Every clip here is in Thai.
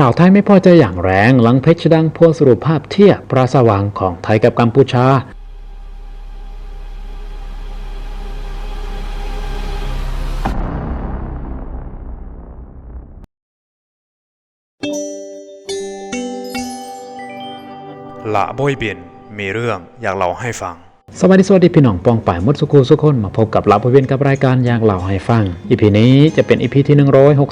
ชาวไทยไม่พอใจอย่างแรงหลังเพชรดังโพสสรุปภาพเทียบพระสว่างของไทยกับกัมพูชาละโบยเบียนมีเรื่องอยากเล่าให้ฟัง สวัสดีสวัสดีพี่น้องปองป่ายมดสุกูสุคนมาพบกับรับเวียนกับรายการอยากเล่าให้ฟังอีพีนี้จะเป็นอีพีที่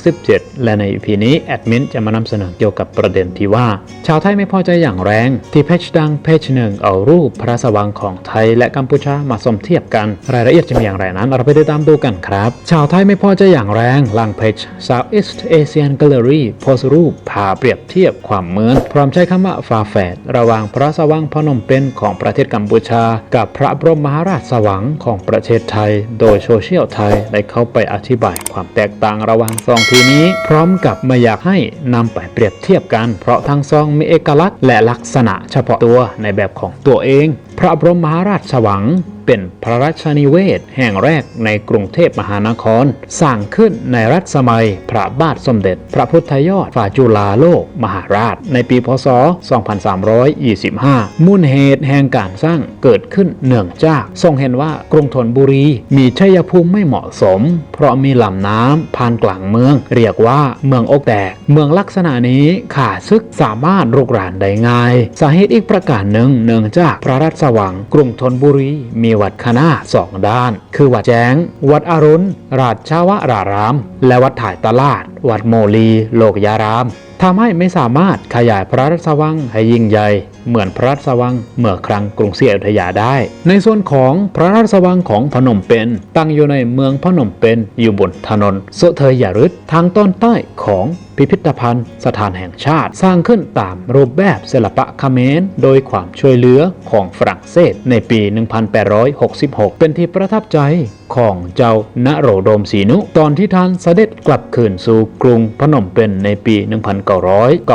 167 และในอีพีนี้แอดมินจะมานำเสนอเกี่ยวกับประเด็นที่ว่า ชาวไทยไม่พอใจอย่างแรง ที่เพจดังเพจหนึ่งเอารูปพระสว่างของไทยและกัมพูชามาสมเทียบกัน รายละเอียดจะมีอย่างไรนั้น เราไปติดตามดูกันครับ ชาวไทยไม่พอใจอย่างแรงหลังเพจ Southeast Asian Gallery โพสต์รูปพาเปรียบเทียบความเหมือนพร้อมใช้คำว่าฟาแฝดระหว่างพระสว่างพนมเปญของประเทศกัมพูชากับพระบรมมหาราชสวังของประเทศไทย โดยโซเชียลไทยได้เข้าไปอธิบายความแตกต่างระหว่างซองทีนี้ พร้อมกับไม่อยากให้นำไปเปรียบเทียบกัน เพราะทั้งซองมีเอกลักษณ์และลักษณะเฉพาะตัวในแบบของตัวเอง พระบรมมหาราชสวังเป็นพระราชนิเวศแห่งแรกในกรุงเทพมหานคร สร้างขึ้นในรัชสมัยพระบาทสมเด็จ พระพุทธยอดฝ่าจุฬาโลกมหาราช ในปีพศ 2325 มูลเหตุแห่งการสร้างเกิดขึ้นเนื่องจากทรงเห็นว่ากรุงธนบุรีมีชัยภูมิไม่เหมาะสม เพราะมีลำน้ำผ่านกลางเมือง เรียกว่าเมืองอกแตก เมืองลักษณะนี้ขาดซึกสามารถรุกรานได้ง่าย สาเหตุอีกประการหนึ่งเนื่องจากพระราชสว่างกรุงธนบุรีมีวัดคณะสองด้าน คือวัดแจ้ง วัดอรุณ ราชาวราราม และวัดถ่ายตลาด วัดโมลี โลกยาราม ทำให้ไม่สามารถขยายพระราชวังให้ยิ่งใหญ่เหมือนพระราชวังเมื่อครั้งกรุงศรีอยุธยาได้ ในส่วนของพระราชวังของพนมเปญตั้งอยู่ในเมืองพนมเปญอยู่บนถนนโซเทยยารึดทางตอนใต้ของพิพิธภัณฑ์สถานแห่งชาติ สร้างขึ้นตามรูปแบบศิลปะเขมรโดยความช่วยเหลือของฝรั่งเศสในปี 1866 เป็นที่ประทับใจ ของเจ้านโรดมศรีนุ ตอนที่ท่านเสด็จกลับคืนสู่กรุงพนมเปญในปี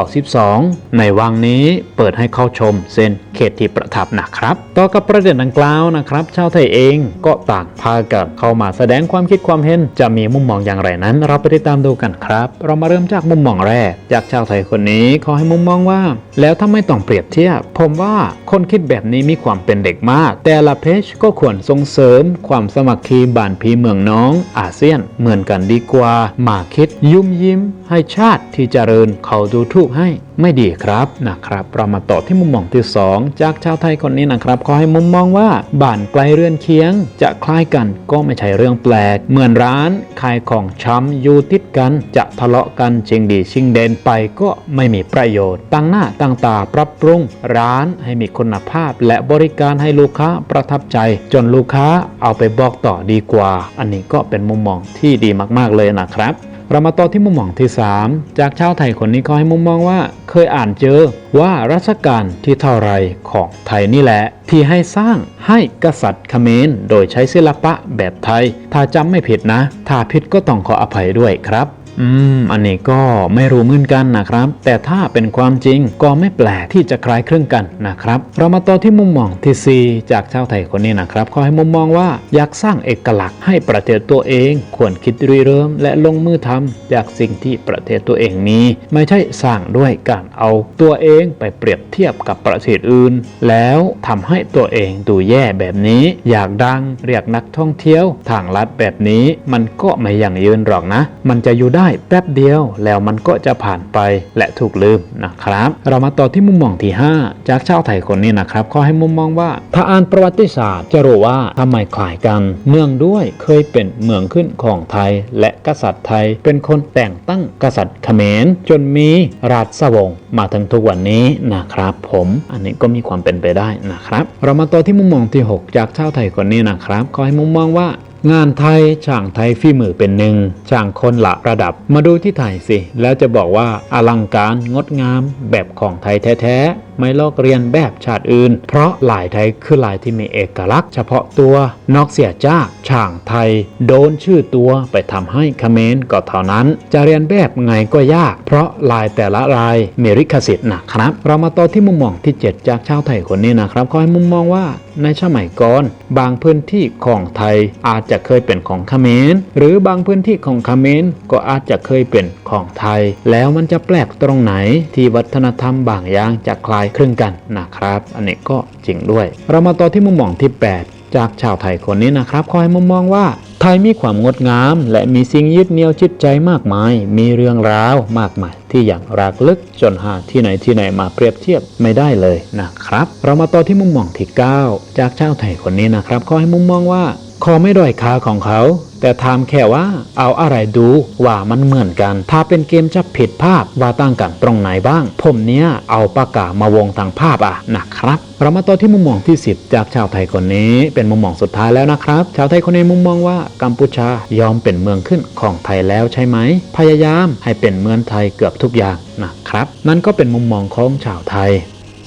1992 ในวังนี้เปิดให้เข้าชมเส้นเขตที่ประทับนะครับ ต่อกับประเด็นดังกล่าวนะครับ ชาวไทยเองก็ต่างพากันเข้ามาแสดงความคิดความเห็น จะมีมุมมองอย่างไรนั้น เราไปติดตามดูกันครับ เรามาเริ่มจากมุมมองแรก จากชาวไทยคนนี้เขาให้มุมมองว่า แล้วถ้าไม่ต้องเปรียบเทียบ ผมว่าคนคิดแบบนี้มีความเป็นเด็กมาก แต่ละเพจก็ควรส่งเสริมความสมัครคีบ้านพี่เมืองน้องอาเซียนเหมือนกันดีกว่า มาคิดยุ่มยิ้มให้ชาติที่เจริญเขาดูถูกให้ ไม่ดีครับนะครับ เรามาต่อที่มุมมองที่ 2 จากชาวไทยคนนี้นะครับเขาให้มุมมองว่าบ้านไกลเรือนเคียง จะคล้ายกันก็ไม่ใช่เรื่องแปลก เหมือนร้านขายของช้ำอยู่ติดกันจะทะเลาะกันชิงดีชิงเด่นไปก็ไม่มีประโยชน์ตั้งหน้าตั้งตาปรับปรุง ร้านให้มีคุณภาพ และบริการให้ลูกค้าประทับใจ จนลูกค้าเอาไปบอกต่อดีกว่า อันนี้ก็เป็นมุมมองที่ดีมากๆเลยนะครับ เรามาต่อที่มุมมองที่ 3 จากชาวไทยคนนี้เขาให้มุมมองว่าเคยอ่านเจอว่ารัชกาลที่เท่าไรของไทยนี่แหละ ที่ให้สร้างให้กษัตริย์เขมรโดยใช้ศิลปะแบบไทย ถ้าจำไม่ผิดนะ ถ้าผิดก็ต้องขออภัยด้วยครับ อืม อันนี้ก็ไม่รู้เหมือนกันนะครับ แต่ถ้าเป็นความจริงก็ไม่แปลกที่จะคล้ายคลึงกันนะครับ เรามาต่อที่มุมมองที่ 4 จากชาวไทยคนนี้นะครับเขาให้มุมมองว่าอยากสร้างเอกลักษณ์ให้ประเทศตัวเอง ควรคิดริเริ่ม และลงมือทำจากสิ่งที่ประเทศตัวเองมี ไม่ใช่สร้างด้วยการเอาตัวเองไปเปรียบเทียบกับประเทศอื่น แล้วทำให้ตัวเองดูแย่แบบนี้ อยากดังเรียกนักท่องเที่ยวทางลัดแบบนี้ มันก็ไม่ยั่งยืนหรอกนะ มันจะอยู่ได้แป๊บเดียวแล้วมันก็จะผ่านไปและถูกลืมนะครับ เรามาต่อที่มุมมองที่ 5 จากชาวไทยคนนี้นะครับเขาให้มุมมองว่า ถ้าอ่านประวัติศาสตร์จะรู้ว่าทำไมคล้ายกัน เนื่องด้วยเคยเป็นเมืองขึ้นของไทย และกษัตริย์ไทยเป็นคนแต่งตั้งกษัตริย์เขมรจนมีราชวงศ์มาถึงทุกวันนี้นะครับ ผมอันนี้ก็มีความเป็นไปได้นะครับ เรามาต่อที่มุมมองที่ 6 จากชาวไทยคนนี้นะครับเขาให้มุมมองว่า งานไทยช่างไทยฝีมือเป็นหนึ่งช่างคนละระดับ มาดูที่ไทยสิ แล้วจะบอกว่าอลังการงดงามแบบของไทยแท้ๆ ไม่ลอกเรียนแบบชาติอื่น เพราะลายไทยคือลายที่มีเอกลักษณ์เฉพาะตัวนอกเสียจากช่างไทย โดนชื่อตัวไปทำให้เขมรก็เท่านั้น จะเรียนแบบไงก็ยาก เพราะลายแต่ละลายมีลิขสิทธิ์นะครับ เรามาต่อที่มุมมองที่ 7 จากชาวไทยคนนี้นะครับเขาให้มุมมองว่าในสมัยก่อนบางพื้นที่ของไทยอาจจะเคยเป็นของเขมรหรือบางพื้นที่ของเขมรก็อาจจะเคยเป็นของไทย แล้วมันจะแปลกตรงไหนที่วัฒนธรรมบางอย่างจะคล้ายคลึงกันนะครับ อันนี้ก็จริงด้วย เรามาต่อที่มุมมองที่ 8 จากชาวไทยคนนี้นะครับเขาให้มุมมองว่าไทยมีความงดงาม และมีสิ่งยึดเหนี่ยวจิตใจมากมาย มีเรื่องราวมากมาย ที่อย่างรากลึกจนหาที่ไหนที่ไหนมาเปรียบเทียบไม่ได้เลยนะครับ เรามาต่อที่มุมมองที่ 9 จากชาวไทยคนนี้นะครับเขาให้มุมมองว่าขอไม่ด้อยค่าของเขา แต่ถามแค่ว่าเอาอะไรดูว่ามันเหมือนกัน ถ้าเป็นเกมจะผิดภาพว่าต่างกันตรงไหนบ้าง ผมเนี้ยเอาปากกามาวงทางภาพอะนะครับเรามาต่อที่มุมมองที่ 10 จากชาวไทยคนนี้ เป็นมุมมองสุดท้ายแล้วนะครับ ชาวไทยคนนี้มุมมองว่ากัมพูชายอมเป็นเมืองขึ้นของไทยแล้วใช่ไหม พยายามให้เป็นเมืองไทยเกือบทุกอย่างนะครับ นั่นก็เป็นมุมมองของชาวไทย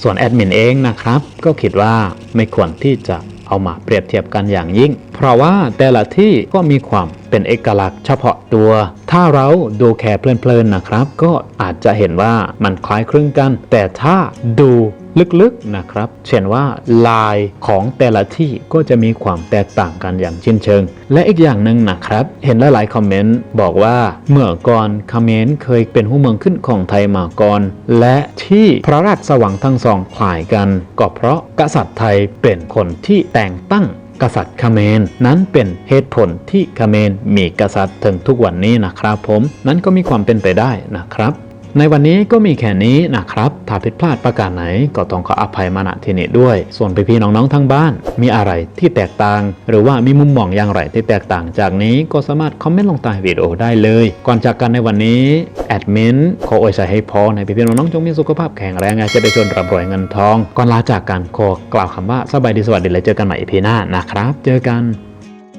ส่วนแอดมินเองนะครับ ก็คิดว่าไม่ควรที่จะ เอามาเปรียบเทียบกันอย่างยิ่ง เพราะว่าแต่ละที่ก็มีความเป็นเอกลักษณ์เฉพาะตัว ถ้าเราดูแค่เพลินๆนะครับ ก็อาจจะเห็นว่ามันคล้ายคลึงกัน แต่ถ้าดู ลึกๆนะครับ เช่นว่าลายของแต่ละที่ก็จะมีความแตกต่างกันอย่างชิ้นเชิง และอีกอย่างหนึ่งนะครับ เห็นหลายๆคอมเมนต์บอกว่าเมื่อก่อนเมรเคยเป็นหัวเมืองขึ้นของไทยมาก่อน และที่พระราชสว่างทั้งสองคล้ายกัน ก็เพราะกษัตริย์ไทยเป็นคนที่แต่งตั้งกษัตริย์เมรนั้นเป็นเหตุผลที่เมรมีกษัตริย์ถึงทุกวันนี้นะครับผมนั้นก็มีความเป็นไปได้นะครับ ในวันนี้ก็มีแค่นี้นะครับ ถ้าผิดพลาดประการไหนก็ต้องขออภัยมาณที่นี้ด้วย ส่วนพี่ๆน้องๆทั้งบ้าน มีอะไรที่แตกต่าง หรือว่ามีมุมมองอย่างไรที่แตกต่างจากนี้ก็สามารถคอมเมนต์ลงใต้วิดีโอได้เลย ก่อนจากกันในวันนี้แอดมินขออวยชัยให้พรให้พี่ๆน้องๆจงมีสุขภาพแข็งแรงจะได้ชนร่ำรวยเงินทอง ก่อนลาจากกันขอกล่าวคำว่าสบายดีสวัสดีและเจอกันใหม่อีพีหน้านะครับ เจอกัน